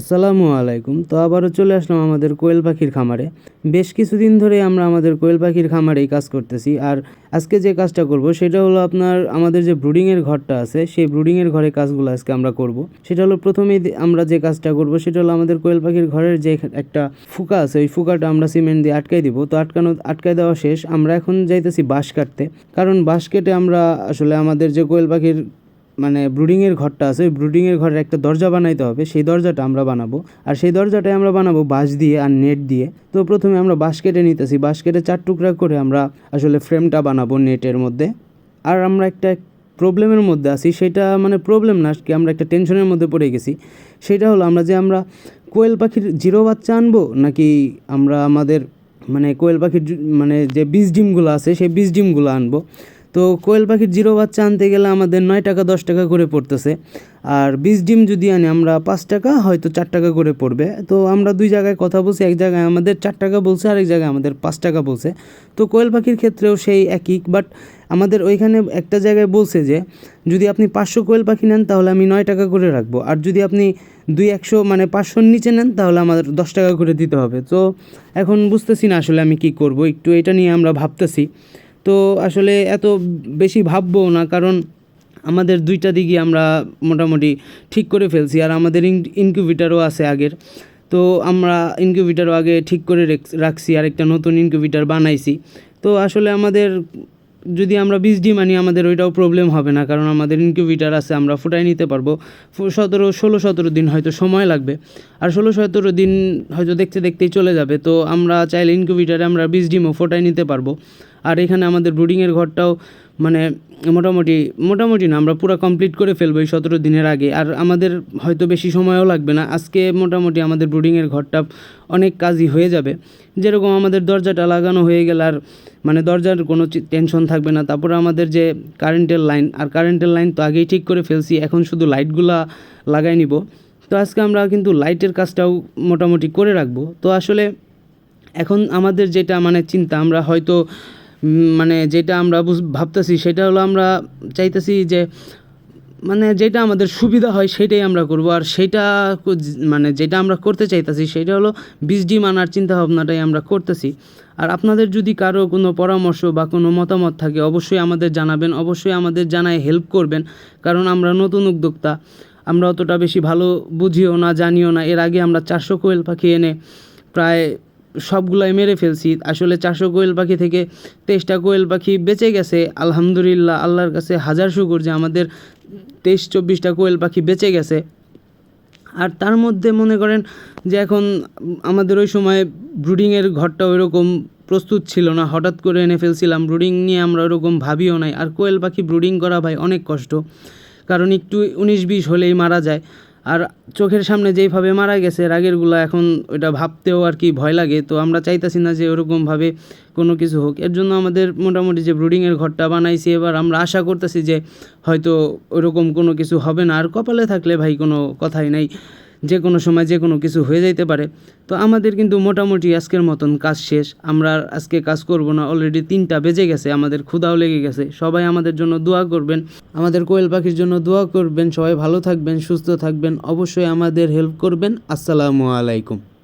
আসসালামু আলাইকুম। তো আবারও চলে আসলাম আমাদের কোয়েল পাখির খামারে। বেশ কিছুদিন ধরে আমরা আমাদের কোয়েল পাখির খামারেই কাজ করতেছি। আর আজকে যে কাজটা করব, সেটা হলো আপনার আমাদের যে ব্রুডিংয়ের ঘরটা আছে, সেই ব্রুডিংয়ের ঘরে কাজগুলো আজকে আমরা করব। সেটা হলো প্রথমেই আমরা যে কাজটা করব, সেটা হলো আমাদের কোয়েল পাখির ঘরের যে একটা ফুকা আছে, ওই ফুকাটা আমরা সিমেন্ট দিয়ে আটকাই দিব। তো আটকানো আটকাই দেওয়া শেষ। আমরা এখন যাইতেছি বাঁশ কাটতে। কারণ বাঁশ কেটে আমরা আসলে আমাদের যে কোয়েল পাখির মানে ব্রুডিংয়ের ঘরটা আছে, ওই ব্রুডিংয়ের ঘরের একটা দরজা বানাইতে হবে, সেই দরজাটা আমরা বানাবো। আর সেই দরজাটাই আমরা বানাবো বাঁশ দিয়ে আর নেট দিয়ে। তো প্রথমে আমরা বাঁশ কেটে নিতেছি, বাঁশ কেটে চার টুকরা করে আমরা আসলে ফ্রেমটা বানাবো নেটের মধ্যে। আর আমরা একটা প্রবলেমের মধ্যে আছি, সেটা মানে প্রবলেম না কি আমরা একটা টেনশনের মধ্যে পড়ে গেছি। সেটা হলো আমরা যে আমরা কোয়েল পাখির জিরো বাচ্চা আনব, নাকি আমরা আমাদের মানে কোয়েল পাখির মানে যে বীজ ডিমগুলো আছে, সেই বীজ ডিমগুলো আনব। তো কোয়েল পাখির জিরো বাচ্চা আনতে গেলে আমাদের নয় টাকা, দশ টাকা করে পড়তেছে। আর বীজ ডিম যদি আনি, আমরা পাঁচ টাকা, হয়তো চার টাকা করে পড়বে। তো আমরা দুই জায়গায় কথা বলছি, এক জায়গায় আমাদের চার টাকা বলছে আর এক জায়গায় আমাদের পাঁচ টাকা বলছে। তো কোয়েল পাখির ক্ষেত্রেও সেই একই বাট আমাদের ওইখানে একটা জায়গায় বলছে যে, যদি আপনি পাঁচশো কোয়েল পাখি নেন, তাহলে আমি নয় টাকা করে রাখব। আর যদি আপনি দুই একশো মানে পাঁচশোর নিচে নেন, তাহলে আমাদের দশ টাকা করে দিতে হবে। তো এখন বুঝতেছি না আসলে আমি কি করব, একটু এটা নিয়ে আমরা ভাবতেছি। তো আসলে এত বেশি ভাববো না, কারণ আমাদের দুইটা দিকই আমরা মোটামুটি ঠিক করে ফেলছি। আর আমাদের ইনকিউবিটারও আছে আগের। তো আমরা ইনকিউবিটারও আগে ঠিক করে রেখ- রাখছি আর একটা নতুন ইনকিউবিটার বানাইছি। তো আসলে আমাদের যদি আমরা বীজ ডিম আনি আমাদের ওইটাও প্রবলেম হবে না, কারণ আমাদের ইনকিউবিটার আছে, আমরা ফুটাই নিতে পারব। সতেরো, ষোলো, সতেরো দিন হয়তো সময় লাগবে। আর ষোলো, সতেরো দিন হয়তো দেখতে দেখতেই চলে যাবে, তো আমরা চাইলে ইনকিউবিটারে আমরা বীজ ডিমও ফোটাই নিতে পারব। আর এখানে আমাদের ব্রুডিংয়ের ঘরটাও মানে মোটামুটি মোটামুটি না, আমরা পুরো কমপ্লিট করে ফেলব এই সতেরো দিনের আগে। আর আমাদের হয়তো বেশি সময়ও লাগবে না। আজকে মোটামুটি আমাদের ব্রুডিংয়ের ঘরটা অনেক কাজই হয়ে যাবে। যেরকম আমাদের দরজাটা লাগানো হয়ে গেল আর মানে দরজার কোনো টেনশন থাকবে না। তারপরে আমাদের যে কারেন্টের লাইন আর কারেন্টের লাইন তো আগেই ঠিক করে ফেলছি, এখন শুধু লাইটগুলা লাগাই নিব। তো আজকে আমরা কিন্তু লাইটের কাজটাও মোটামুটি করে রাখব। তো আসলে এখন আমাদের যেটা মানে চিন্তা, আমরা হয়তো মানে যেটা আমরা ভাবতেছি সেটা হলো আমরা চাইতেছি যে মানে যেটা আমাদের সুবিধা হয় সেটাই আমরা করব। আর সেটা মানে যেটা আমরা করতে চাইতেছি সেটা হলো বীজ ডিম আনার চিন্তা ভাবনাটাই আমরা করতেছি। আর আপনাদের যদি কারও কোনো পরামর্শ বা কোনো মতামত থাকে, অবশ্যই আমাদের জানাবেন। অবশ্যই আমাদের জানায় হেল্প করবেন। কারণ আমরা নতুন উদ্যোক্তা, আমরা অতটা বেশি ভালো বুঝিও না, জানিও না। এর আগে আমরা চারশো কোয়েল পাখি এনে প্রায় সবগুলাই মেরে ফেলছি। আসলে চারশো কোয়েল পাখি থেকে তেইশটা কোয়েল পাখি বেঁচে গেছে। আলহামদুলিল্লাহ, আল্লাহর কাছে হাজার শুকুর যে আমাদের তেইশ, চব্বিশটা কোয়েল পাখি বেঁচে গেছে। আর তার মধ্যে মনে করেন যে এখন আমাদের ওই সময় ব্রুডিংয়ের ঘরটা ওইরকম প্রস্তুত ছিল না। হঠাৎ করে এনে ফেলছিলাম, ব্রুডিং নিয়ে আমরা ওরকম ভাবিও নাই। আর কোয়েল পাখি ব্রুডিং করা ভাই অনেক কষ্ট। কারণ একটু উনিশ, বিশ হলেই মারা যায়। আর চোখের সামনে যেইভাবে মারা গেছে রাগেরগুলো এখন ওইটা ভাবতেও আর কি ভয় লাগে। তো আমরা চাইতাছি না যে ওরকমভাবে কোনো কিছু হোক। এর জন্য আমাদের মোটামুটি যে ব্রুডিংয়ের ঘরটা বানাইছি, এবার আমরা আশা করতেছি যে হয়তো ওরকম কোনো কিছু হবে না। আর কপালে থাকলে ভাই কোনো কথাই নাই। যে কোনো সময় যে কোনো কিছু হয়ে যাইতে পারে। তো আমাদের কিন্তু মোটামুটি আজকের মতন কাজ শেষ। আমরা আজকে কাজ করব না। অলরেডি তিনটা বেজে গেছে। আমাদের ক্ষুধাও লেগে গেছে। সবাই আমাদের জন্য দোয়া করবেন। আমাদের কোয়েল পাখির জন্য দোয়া করবেন। সবাই ভালো থাকবেন, সুস্থ থাকবেন। অবশ্যই আমাদের হেল্প করবেন। আসসালামু আলাইকুম।